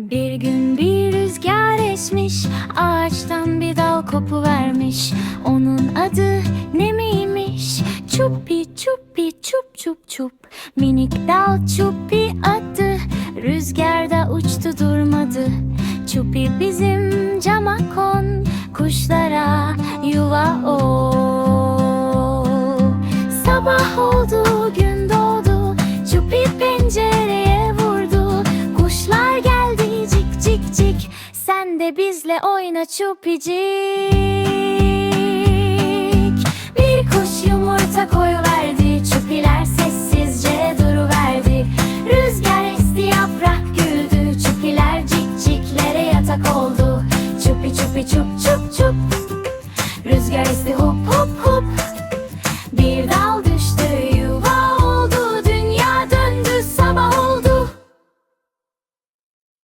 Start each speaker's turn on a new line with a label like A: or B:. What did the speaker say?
A: Bir gün bir rüzgar esmiş Ağaçtan bir dal kopu vermiş. Onun adı ne miymiş? Çupi çupi çup çup çup. Minik dal çupi adı Rüzgarda uçtu durmadı. Çupi bizim cama kon Kuşlara yuva ol. Sabah oldu gün Sen de bizle oyna çupicik. Bir kuş yumurta koyuverdi Çupiler sessizce duruverdi. Rüzgar esti yaprak güldü Çupiler cikciklere yatak oldu. Çupi çupi çup çup çup. Rüzgar esti hop hop hop